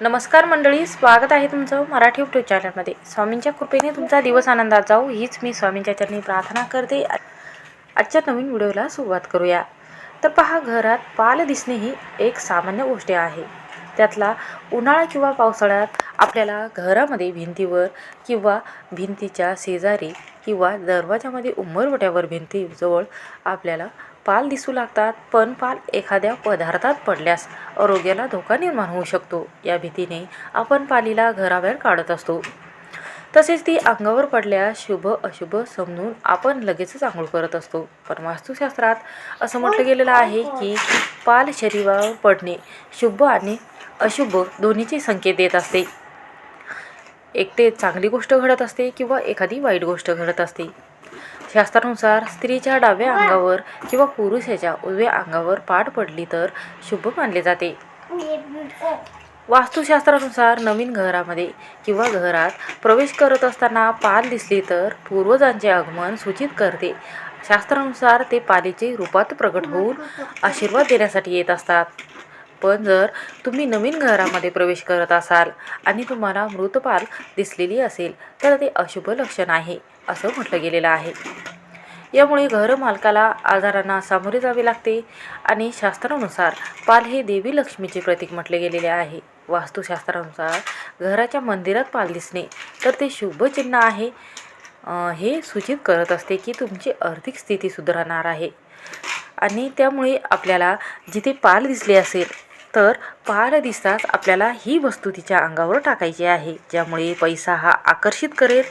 नमस्कार मंडळी स्वागत आहे तुमचं मराठी यूट्यूब चॅनलमध्ये स्वामींच्या कृपेने तुमचा दिवस आनंदात जाऊ हीच मी स्वामींच्या चरणी प्रार्थना करते. आजच्या नवीन व्हिडिओला सुरुवात करूया. तर पहा घरात पाल दिसणे ही एक सामान्य गोष्ट आहे. त्यातला उन्हाळा किंवा पावसाळ्यात आपल्याला घरामध्ये भिंतीवर किंवा भिंतीच्या शेजारी किंवा दरवाजामध्ये उंबरवट्यावर भिंतीजवळ आपल्याला पाल दिसू लागतात. पण पाल एखाद्या पदार्थात पडल्यास आरोग्याला धोका निर्माण होऊ शकतो. या भीतीने आपण पालीला घराबाहेर काढत असतो. तसेच ती अंगावर पडल्यास शुभ अशुभ समजून आपण लगेचच आंघोळ करत असतो. पण वास्तुशास्त्रात असं म्हटलं गेलेलं आहे की पाल शरीरावर पडणे शुभ आणि अशुभ दोन्हीचे संकेत देत असते. एक ते चांगली गोष्ट घडत असते किंवा एखादी वाईट गोष्ट घडत असते. शास्त्रानुसार स्त्रीच्या डाव्या अंगावर किंवा पुरुषाच्या उजव्या अंगावर पाठ पडली तर शुभ मानले जाते. वास्तुशास्त्रानुसार नवीन घरामध्ये किंवा घरात प्रवेश करत असताना पाल दिसली तर पूर्वजांचे आगमन सूचित करते. शास्त्रानुसार ते पालीचे रूपात प्रकट होऊन आशीर्वाद देण्यासाठी येत असतात. पण जर तुम्ही नवीन घरामध्ये प्रवेश करत असाल आणि तुम्हाला मृतपाल दिसलेली असेल तर ते अशुभ लक्षण आहे असं म्हटलं गेलेलं आहे. यामुळे घर मालकाला आजारांना सामोरे जावे लागते आणि शास्त्रानुसार पाल हे देवी लक्ष्मीचे प्रतीक म्हटले गेलेले आहे. वास्तुशास्त्रानुसार घराच्या मंदिरात पाल दिसणे तर ते शुभचिन्ह आहे. हे सूचित करत असते की तुमची आर्थिक स्थिती सुधारणार आहे. आणि त्यामुळे आपल्याला जिथे पाल दिसले असेल तर पाल दिसताच आपल्याला ही वस्तू तिच्या अंगावर टाकायची आहे ज्यामुळे पैसा हा आकर्षित करेल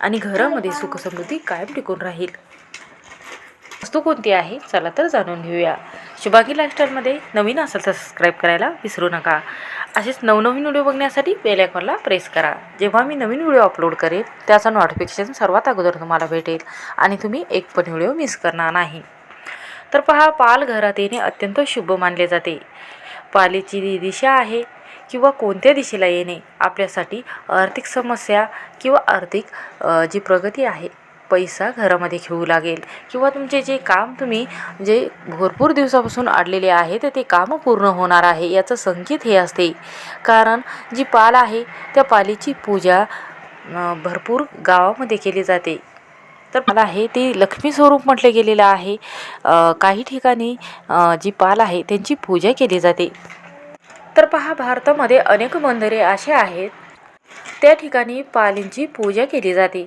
आणि घरामध्ये सुखसमृद्धी कायम टिकून राहील. वस्तू कोणती आहे चला तर जाणून घेऊया. शुभागी लाईफस्टाईलमध्ये नवीन असेल तर सबस्क्राईब करायला विसरू नका. असेच नवनवीन व्हिडिओ बघण्यासाठी बेलायकॉनला प्रेस करा. जेव्हा मी नवीन व्हिडिओ अपलोड करेन त्याचा नोटिफिकेशन सर्वात अगोदर तुम्हाला भेटेल आणि तुम्ही एक पण व्हिडिओ मिस करणार नाही. तर पहा पाल घरात येणे अत्यंत शुभ मानले जाते. पालीची दिशा आहे किंवा कोणत्या दिशेला येणे आपल्यासाठी आर्थिक समस्या किंवा आर्थिक जी प्रगती आहे पैसा घरामध्ये घेऊ लागेल. किंवा तुमचे जे काम तुम्ही जे भरपूर दिवसापासून अडलेले आहे तर ते कामं पूर्ण होणार आहे याचं संकेत हे असते. कारण जी पाल आहे त्या पालीची पूजा भरपूर गावामध्ये केली जाते. तर मला आहे ते लक्ष्मी स्वरूप म्हटले गेलेलं आहे. काही ठिकाणी जी पाल आहे त्यांची पूजा केली जाते. तर पहा भारतामध्ये अनेक मंदिरे असे आहेत. त्या ठिकाणी पालींची पूजा केली जाते.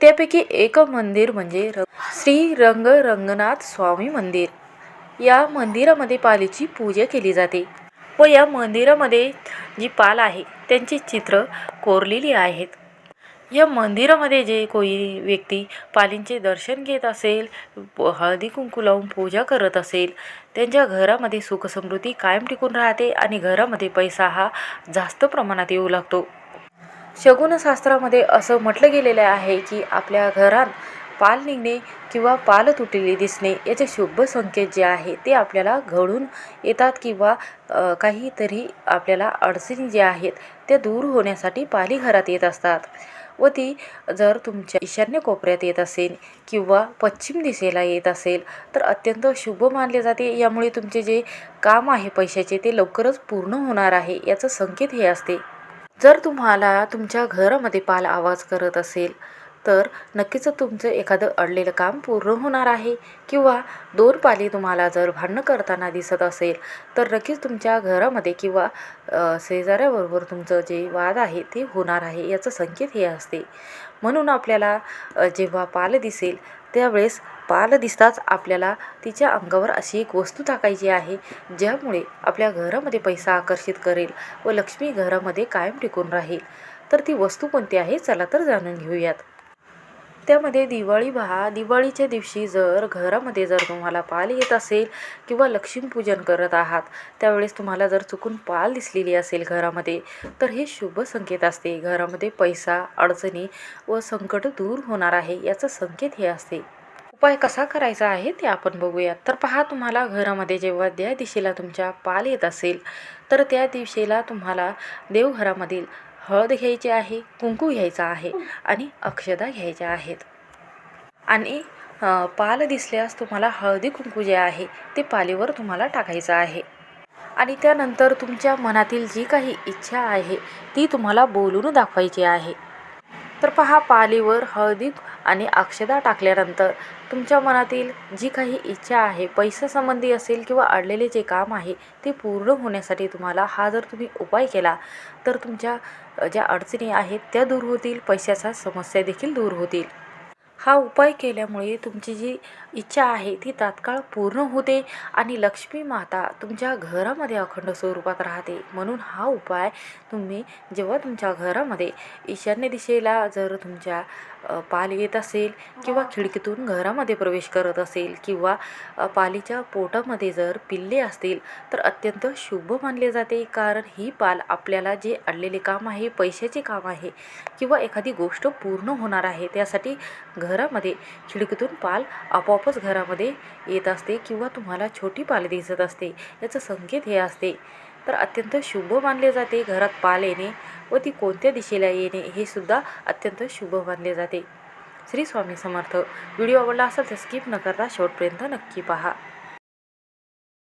त्यापैकी एक मंदिर म्हणजे र श्री रंग रंगनाथ स्वामी मंदिर. या मंदिरामध्ये पालीची पूजा केली जाते. व या मंदिरामध्ये जी पाल आहे त्यांची चित्र कोरलेली आहेत. या मंदिरामध्ये जे कोणी व्यक्ती पालींचे दर्शन घेत असेल हळदी कुंकू लावून पूजा करत असेल त्यांच्या घरामध्ये सुखसमृद्धी कायम टिकून राहते आणि घरामध्ये पैसा हा जास्त प्रमाणात येऊ लागतो. शगुनशास्त्रामध्ये असं म्हटलं गेलेलं आहे की आपल्या घरात पाल निघणे किंवा पाल तुटलेली दिसणे याचे शुभ संकेत जे आहे ते आपल्याला घडून येतात किंवा काहीतरी आपल्याला अडचणी ज्या आहेत त्या दूर होण्यासाठी पाली घरात येत असतात व ती जर तुमच्या ईशान्य कोपऱ्यात येत असेल किंवा पश्चिम दिशेला येत असेल तर अत्यंत शुभ मानले जाते. यामुळे तुमचे जे काम आहे पैशाचे ते लवकरच पूर्ण होणार आहे याचं संकेत हे असते. जर तुम्हाला तुमच्या घरामध्ये पाल आवाज करत असेल तर नक्कीच तुमचं एखादं अडलेलं काम पूर्ण होणार आहे. किंवा दोन पाली तुम्हाला जर भांडणं करताना दिसत असेल तर नक्कीच तुमच्या घरामध्ये किंवा शेजाऱ्याबरोबर तुमचं जे वाद आहे ते होणार आहे याचं संकेत हे असते. म्हणून आपल्याला जेव्हा पाल दिसेल त्यावेळेस पाल दिसताच आपल्याला तिच्या अंगावर अशी एक वस्तू टाकायची आहे ज्यामुळे आपल्या घरामध्ये पैसा आकर्षित करेल व लक्ष्मी घरामध्ये कायम टिकून राहील. तर ती वस्तू कोणती आहे? चला तर जाणून घेऊयात. त्यामध्ये दिवाळी पहा. दिवाळीच्या दिवशी जर घरामध्ये जर तुम्हाला पाल येत असेल किंवा लक्ष्मीपूजन करत आहात त्यावेळेस तुम्हाला जर चुकून पाल दिसलेली असेल घरामध्ये तर हे शुभ संकेत असते. घरामध्ये पैसा अडचणी व संकट दूर होणार आहे याचं संकेत हे असते. उपाय कसा करायचा आहे ते आपण बघूयात तर पहा तुम्हाला घरामध्ये जेव्हा त्या दिशेला तुमच्या पाल येत असेल तर त्या दिवशीला तुम्हाला देवघरामधील हळद घ्यायची आहे कुंकू घ्यायचा आहे आणि अक्षदा घ्यायच्या आहेत. आणि पाल दिसल्यास तुम्हाला हळदी कुंकू जे आहे ते पालीवर तुम्हाला टाकायचं आहे. आणि त्यानंतर तुमच्या मनातील जी काही इच्छा आहे ती तुम्हाला बोलून दाखवायची आहे. तर पहा पालीवर हळदी आणि अक्षदा टाकल्यानंतर तुमच्या मनातील जी काही इच्छा आहे पैशासंबंधी असेल किंवा अडलेले जे काम आहे ते पूर्ण होण्यासाठी तुम्हाला हा जर तुम्ही उपाय केला तर तुमच्या ज्या अडचणी आहेत त्या दूर होतील पैशाच्या समस्या देखील दूर होतील. हा उपाय केल्यामुळे तुमची जी इच्छा आहे ती तात्काळ पूर्ण होते आणि लक्ष्मी माता तुमच्या घरामध्ये अखंड स्वरूपात राहते. म्हणून हा उपाय तुम्ही जेव्हा तुमच्या घरामध्ये ईशान्य दिशेला जर तुमच्या पाल येत असेल किंवा खिडकीतून घरामध्ये प्रवेश करत असेल किंवा पालीच्या पोटामध्ये जर पिल्ले असतील तर अत्यंत शुभ मानले जाते. कारण ही पाल आपल्याला जे अडलेले काम आहे पैशाचे काम आहे किंवा एखादी गोष्ट पूर्ण होणार आहे त्यासाठी घरामध्ये खिडकीतून पाल आपोआपच घरामध्ये येत असते किंवा तुम्हाला छोटी पाल दिसत असते. याचं संकेत हे असते. तर अत्यंत शुभ मानले जाते. घरात पाल येणे व ती कोणत्या दिशेला येणे हे सुद्धा अत्यंत शुभ मानले जाते. श्री स्वामी समर्थ. व्हिडिओ आवडला असेल तर स्किप न करता शेवटपर्यंत नक्की पहा.